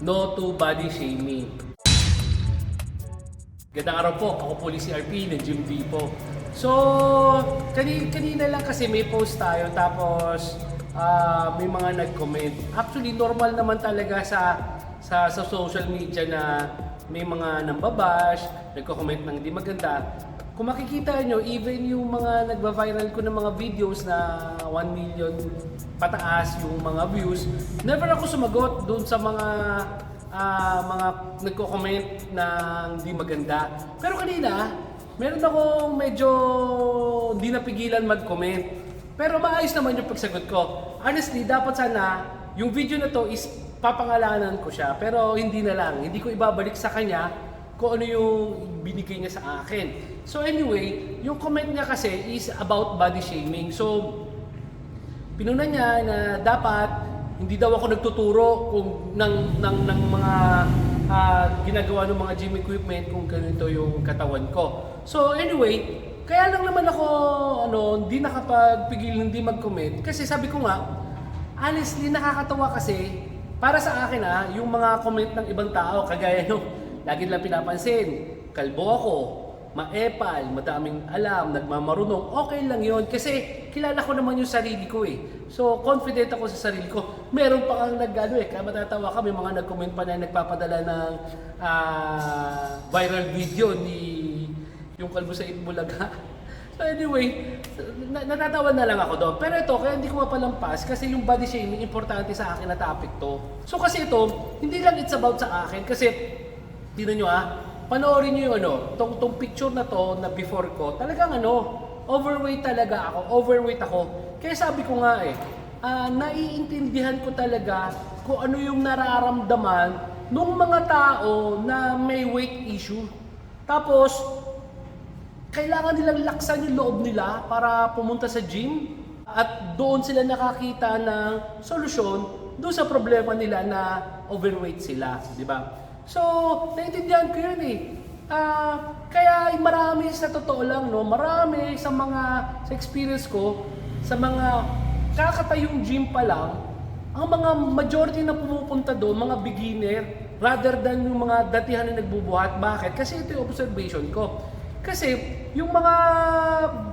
No to body shaming. Gandang araw po, ako po si RP ng Gym Depot. So, kanina, kanina lang kasi may post tayo tapos ah, may mga nag-comment. Actually, normal naman talaga sa sa, sa social media na may mga nambabash, nagko-comment ng hindi maganda. Kung makikita nyo, even yung mga nagba-viral ko ng mga videos na 1 million pataas yung mga views, never ako sumagot doon sa mga ah, mga nagko-comment na hindi maganda. Pero kanina, meron akong medyo hindi napigilan mag-comment. Pero maayos naman yung pagsagot ko. Honestly, dapat sana yung video na to is papangalanan ko siya. Pero hindi na lang. Hindi ko ibabalik sa kanya kung ano yung binigay niya sa akin. So anyway, yung comment niya kasi is about body shaming. So, pinuna niya na dapat hindi daw ako nagtuturo kung ng ng ng mga ah, ginagawa ng mga gym equipment kung ganito yung katawan ko. So anyway, kaya lang naman ako ano, hindi nakapagpigil hindi mag-comment kasi sabi ko nga honestly nakakatawa kasi para sa akin ah, yung mga comment ng ibang tao kagaya nung lagi lang pinapansin, kalbo ako, maepal, madaming alam, nagmamarunong, okay lang yon kasi kilala ko naman yung sarili ko eh. So, confident ako sa sarili ko. Meron pa kang nag-ano eh, kaya matatawa ka, may mga nag-comment pa na nagpapadala ng ah, viral video ni yung kalbo sa Itbulaga. So anyway, na- natatawa na lang ako doon. Pero ito, kaya hindi ko mapalampas kasi yung body shaming importante sa akin na topic to. So kasi ito, hindi lang it's about sa akin kasi Tingnan nyo ah, panoorin nyo yung ano, tong, tong picture na to na before ko, talagang ano, overweight talaga ako, overweight ako. Kaya sabi ko nga eh, ah, naiintindihan ko talaga kung ano yung nararamdaman ng mga tao na may weight issue. Tapos, kailangan nilang laksan yung loob nila para pumunta sa gym at doon sila nakakita ng solusyon doon sa problema nila na overweight sila, di ba? So, naiintindihan ko yun eh. Ah, kaya ay marami sa totoo lang, no, marami sa mga sa experience ko, sa mga kakatayong gym pa lang, ang mga majority na pumupunta doon, mga beginner, rather than yung mga datihan na nagbubuhat. Bakit? Kasi ito yung observation ko. Kasi yung mga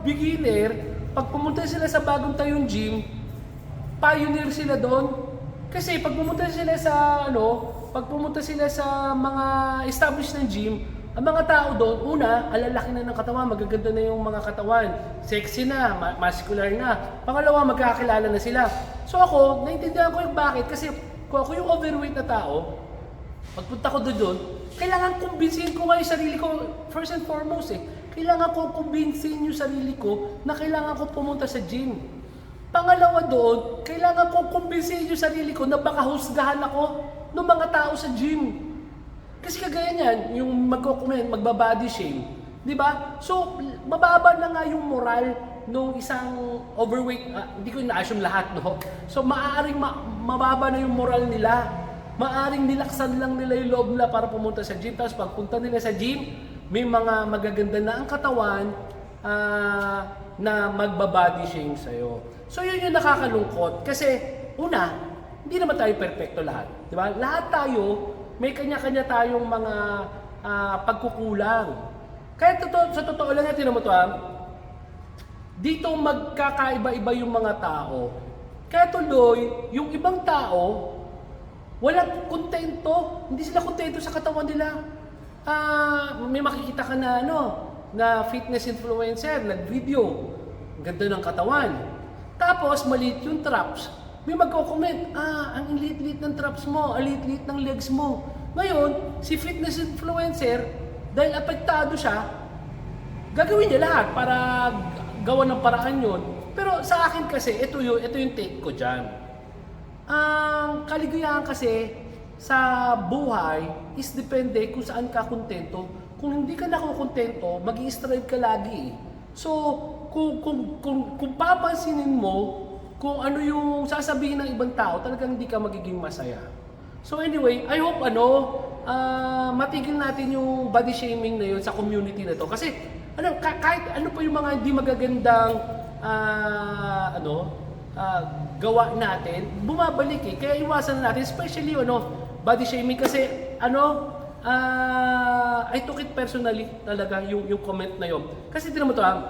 beginner, pag pumunta sila sa bagong tayong gym, pioneer sila doon. Kasi pag pumunta sila sa ano, pag pumunta sila sa mga established na gym, ang mga tao doon, una, alalaki na ng katawan, magaganda na yung mga katawan, sexy na, ma- muscular na. Pangalawa, magkakilala na sila. So ako, naintindihan ko yung bakit. Kasi kung ako yung overweight na tao, pagpunta ko doon kailangan kumbinsihin ko nga yung sarili ko, first and foremost eh, kailangan ko kumbinsihin yung sarili ko na kailangan ko pumunta sa gym. Pangalawa doon, kailangan ko kumbinsihin yung sarili ko na baka husgahan ako ng mga tao sa gym. Kasi kagaya niyan, yung magko-comment, magbabody shame. Di ba? So, mababa na nga yung moral nung isang overweight, ah, hindi ko na-assume lahat, no? So, maaaring ma- mababa na yung moral nila. Maaring nilaksan lang nila yung loob nila para pumunta sa gym. Tapos pagpunta nila sa gym, may mga magaganda na ang katawan ah, na magbabody shame sa'yo. So, yun yung nakakalungkot. Kasi, una, hindi naman tayo perfecto lahat. Di ba? Lahat tayo, may kanya-kanya tayong mga ah, pagkukulang. Kaya totoo, sa totoo lang natin mo to ah, dito magkakaiba-iba yung mga tao. Kaya tuloy, yung ibang tao, walang kontento. Hindi sila kontento sa katawan nila. Ah, may makikita ka na ano, na fitness influencer, nag-video. Ganda ng katawan. Tapos, maliit yung traps. May magko-comment, ah, ang liit-liit ng traps mo, ang liit-liit ng legs mo. Ngayon, si fitness influencer, dahil apektado siya, gagawin niya lahat para gawa ng paraan yon. Pero sa akin kasi, ito yung, ito yung take ko dyan. Ang kaligayahan kasi sa buhay is depende kung saan ka kontento. Kung hindi ka nakukontento, mag strive ka lagi. So, kung, kung, kung, kung papansinin mo kung ano yung sasabihin ng ibang tao, talagang hindi ka magiging masaya. So anyway, I hope ano, ah, matigil natin yung body shaming na yun sa community na to. Kasi ano, ka- kahit ano pa yung mga hindi magagandang ah, ano, ah, gawa natin, bumabalik eh. Kaya iwasan natin, especially ano, body shaming kasi ano, ah, I took it personally talaga yung, yung comment na yun. Kasi tinan mo to ha,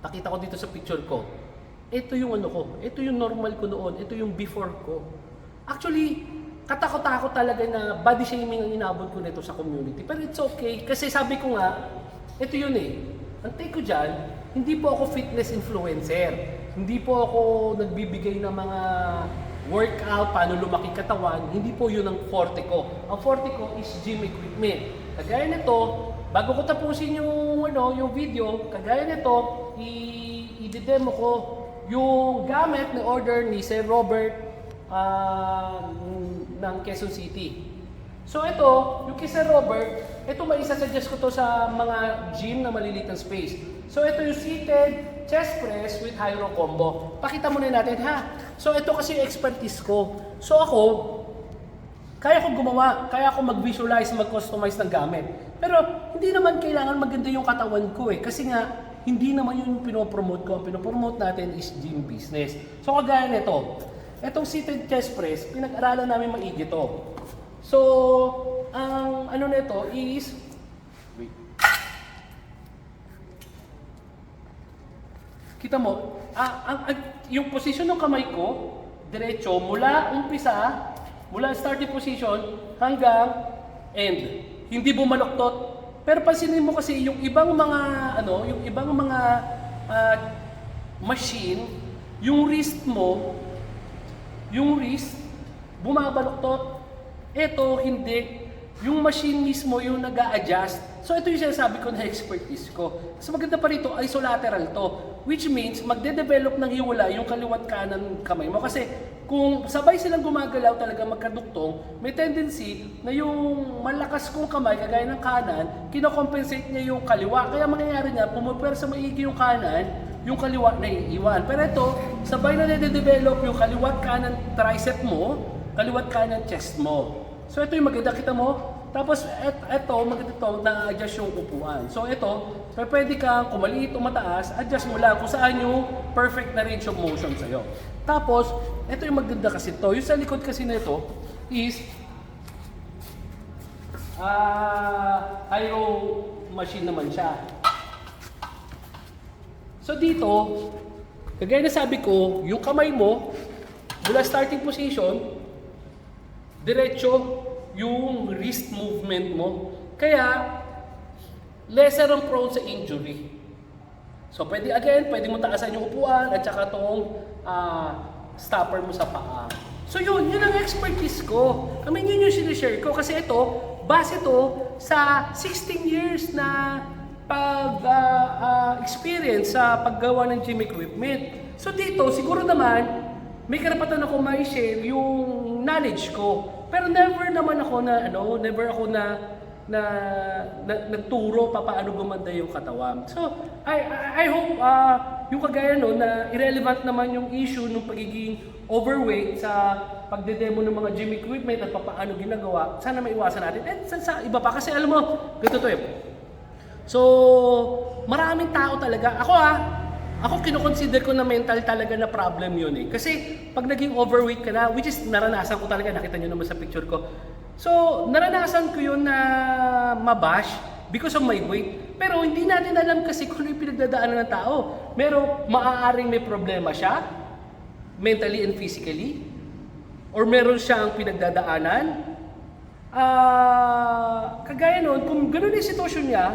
pakita ko dito sa picture ko. Ito yung ano ko, ito yung normal ko noon, ito yung before ko. Actually, katakot-takot talaga na body shaming ang inabot ko nito sa community. Pero it's okay, kasi sabi ko nga, ito yun eh. Ang take ko dyan, hindi po ako fitness influencer. Hindi po ako nagbibigay ng mga workout, paano lumaki katawan. Hindi po yun ang forte ko. Ang forte ko is gym equipment. Kagaya nito, bago ko tapusin yung, ano, yung video, kagaya nito, i-demo ko yung gamit na order ni Sir Robert ah, ng Quezon City. So ito, yung kay Sir Robert, ito may isa-suggest ko to sa mga gym na maliliit ng space. So ito yung seated chest press with high row combo. Pakita muna natin ha. So ito kasi expertise ko. So ako, kaya ko gumawa, kaya ko mag-visualize, mag-customize ng gamit. Pero hindi naman kailangan maganda yung katawan ko eh. Kasi nga, hindi naman yun yung pinopromote ko. Ang pinopromote natin is gym business. So kagaya nito, etong seated chest press, pinag-aralan namin maigi to. So, ang ano nito is, wait. Kita mo, ah, ang, ang, yung position ng kamay ko, diretso, mula umpisa, mula starting position hanggang end. Hindi bumaloktot. Pero pansinin mo kasi yung ibang mga ano, yung ibang mga ah, machine, yung wrist mo, yung wrist bumabaloktot. Ito hindi. Yung machine mismo yung nag adjust So ito yung sinasabi ko na expertise ko. Mas maganda pa rito, isolateral to. Which means, magde-develop ng hiwala yung kaliwat kanan kamay mo. Kasi kung sabay silang gumagalaw talaga magkaduktong, may tendency na yung malakas kong kamay, kagaya ng kanan, kinocompensate niya yung kaliwa. Kaya mangyayari niya, pumupwersa maigi yung kanan, yung kaliwa na iiwan. Pero ito, sabay na nade-develop yung kaliwat kanan tricep mo, kaliwat kanan chest mo. So ito yung maganda, kita mo? Tapos et, ito, maganda ito, na-adjust yung upuan. So ito, pwede kang kung maliit o mataas, adjust mo lang kung saan yung perfect na range of motion sa'yo. Tapos, ito yung maganda kasi to. Yung sa likod kasi nito is ah aero machine naman siya. So dito, kagaya na sabi ko, yung kamay mo, mula starting position, diretso yung wrist movement mo. Kaya, lesser ang prone sa injury. So, pwede again, pwede mo taasan yung upuan at saka tong ah, stopper mo sa paa. So yun, yun ang expertise ko. I mean, yun yung sinishare ko kasi ito, base to sa 16 years na pag ah, ah, experience sa paggawa ng gym equipment. So dito, siguro naman, may karapatan ako may share yung knowledge ko. Pero never naman ako na ano, never ako na na, na nagturo pa paano gumanda yung katawan. So, I I, I hope ah, yung kagaya no na irrelevant naman yung issue ng pagiging overweight sa pagde-demo ng mga gym equipment at paano ginagawa. Sana maiwasan natin. And sa, sa iba pa kasi alam mo, ganito to eh. So, maraming tao talaga. Ako ah, ako kinoconsider ko na mental talaga na problem yun eh. Kasi pag naging overweight ka na, which is naranasan ko talaga, nakita nyo naman sa picture ko. So, naranasan ko yun na mabash because of my weight. Pero hindi natin alam kasi kung ano yung pinagdadaanan ng tao. Pero maaaring may problema siya, mentally and physically. Or meron siyang pinagdadaanan. Ah, kagaya nun, kung gano'n yung sitwasyon niya,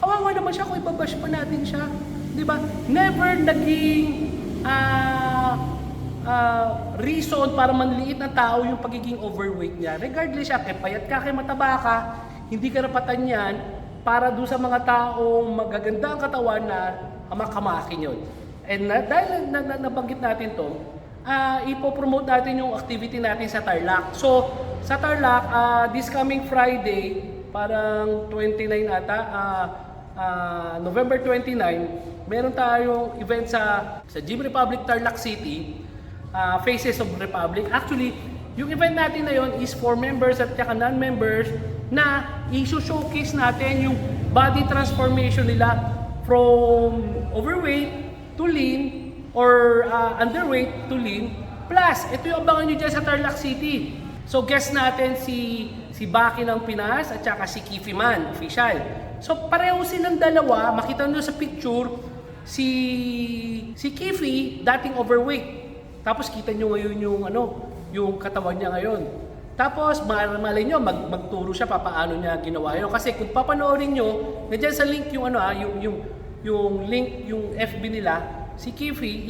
kawawa naman siya kung ibabash pa natin siya. Di ba? Never naging ah, ah, reason para manliit na tao yung pagiging overweight niya. Regardless siya, kay payat ka, kay mataba ka, hindi karapatan yan para doon sa mga taong magaganda ang katawan na amakamakin yun. And na, dahil na, na, nabanggit natin to, ah ipopromote natin yung activity natin sa Tarlac. So, sa Tarlac, ah, this coming Friday, parang 29 ata, ah, ah, November 29, meron tayong event sa sa Gym Republic Tarlac City, ah, Faces of Republic. Actually, yung event natin na yon is for members at saka non-members na i-showcase natin yung body transformation nila from overweight to lean or ah, underweight to lean. Plus, ito yung abangan nyo dyan sa Tarlac City. So guest natin si si Baki ng Pinas at saka si Kifi Man, official. So pareho silang dalawa, makita nyo sa picture, si si Kifi dating overweight. Tapos kita nyo ngayon yung ano, yung katawan niya ngayon. Tapos ma- malay nyo, mag, magturo siya pa paano niya ginawa yun. Kasi kung papanoorin nyo, nandiyan sa link yung ano ah, yung, yung, yung link, yung FB nila, si Kifi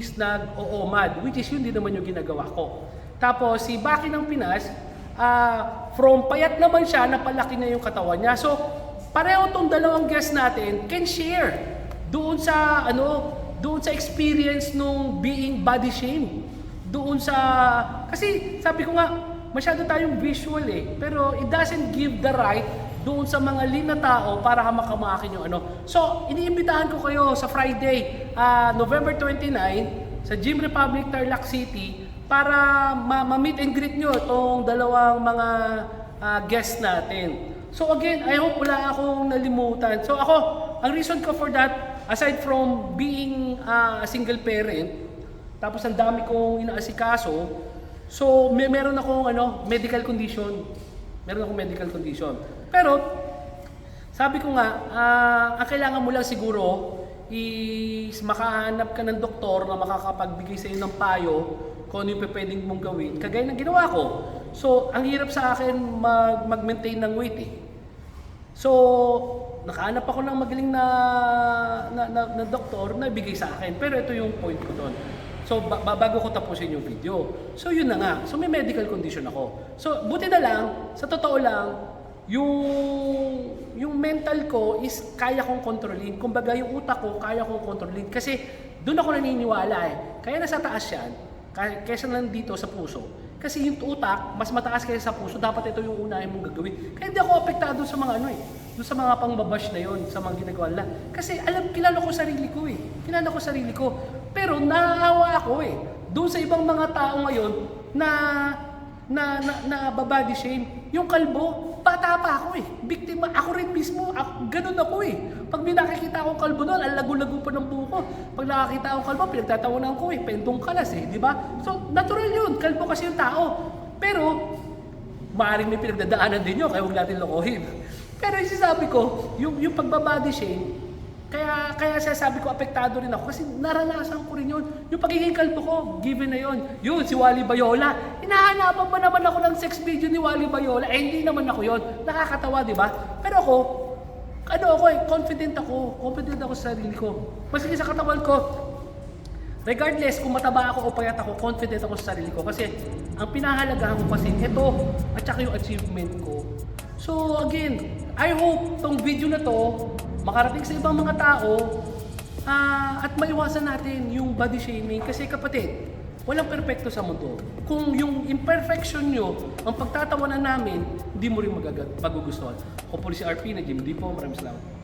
is nag-oomad, which is yun din naman yung ginagawa ko. Tapos si Baki ng Pinas, ah, from payat naman siya, napalaki na yung katawan niya. So, pareho tong dalawang guest natin can share doon sa ano, doon sa experience nung being body shame. Doon sa kasi sabi ko nga masyado tayong visual eh, pero it doesn't give the right doon sa mga lean na tao para makamakin yung ano. So, iniimbitahan ko kayo sa Friday, ah, November 29 sa Gym Republic Tarlac City para ma- ma-meet and greet nyo itong dalawang mga ah, guests natin. So again, I hope wala akong nalimutan. So ako, ang reason ko for that, aside from being ah, a single parent, tapos ang dami kong inaasikaso, so may meron akong ano, medical condition. Meron akong medical condition. Pero, sabi ko nga, ah, ang kailangan mo lang siguro is makahanap ka ng doktor na makakapagbigay sa iyo ng payo kung ano yung pwedeng mong gawin, kagaya ng ginawa ko. So, ang hirap sa akin mag, mag-maintain ng weight eh. So, nakahanap ako ng magaling na, na, na, na doktor na bigay sa akin. Pero ito yung point ko doon. So, ba- ba- bago ko tapusin yung video. So, yun na nga. So, may medical condition ako. So, buti na lang, sa totoo lang, yung yung mental ko is kaya kong kontrolin. Kumbaga, yung utak ko, kaya kong kontrolin. Kasi, doon ako naniniwala eh. Kaya nasa taas yan, kay- kaysa nandito sa puso. Kasi yung utak, mas mataas kaysa sa puso, dapat ito yung unahin mong gagawin. Kaya hindi ako apektado sa mga ano eh, doon sa mga pangbabash na yon sa mga ginagawa nila. Kasi alam, kilala ko sarili ko eh. Kilala ko sarili ko. Pero naawa ako eh. Doon sa ibang mga tao ngayon na na, na, na babody shame. Yung kalbo, bata pa ako eh. Biktima, ako rin mismo, ako, ganun ako eh. Pag may nakikita akong kalbo doon, ang lago-lago pa ng buko. Pag nakakita akong kalbo, pinagtatawanan ko eh, pentong kalas eh, di ba? So, natural yun, kalbo kasi yung tao. Pero, maaaring may pinagdadaanan din yun, kaya huwag natin lokohin. Pero yung sinasabi ko, yung, yung pagbabody shame, kaya kaya siya sabi ko apektado rin ako kasi naranasan ko rin yun. Yung pagiging kalbo ko, given na yun. Yun, si Wally Bayola. Hinahanapan pa naman ako ng sex video ni Wally Bayola. Eh, hindi naman ako yun. Nakakatawa, di ba? Pero ako, ano ako eh, confident ako. Confident ako sa sarili ko. Maski sa katawan ko, Regardless kung mataba ako o payat ako, confident ako sa sarili ko. Kasi ang pinahalagahan ko kasi ito at saka yung achievement ko. So again, I hope tong video na to makarating sa ibang mga tao ah, at maiwasan natin yung body shaming. Kasi kapatid, walang perpekto sa mundo. Kung yung imperfection nyo, ang pagtatawanan namin, hindi mo rin magagad, magugustuhan. Ako po si RP na Jim Dipo. Maraming salamat.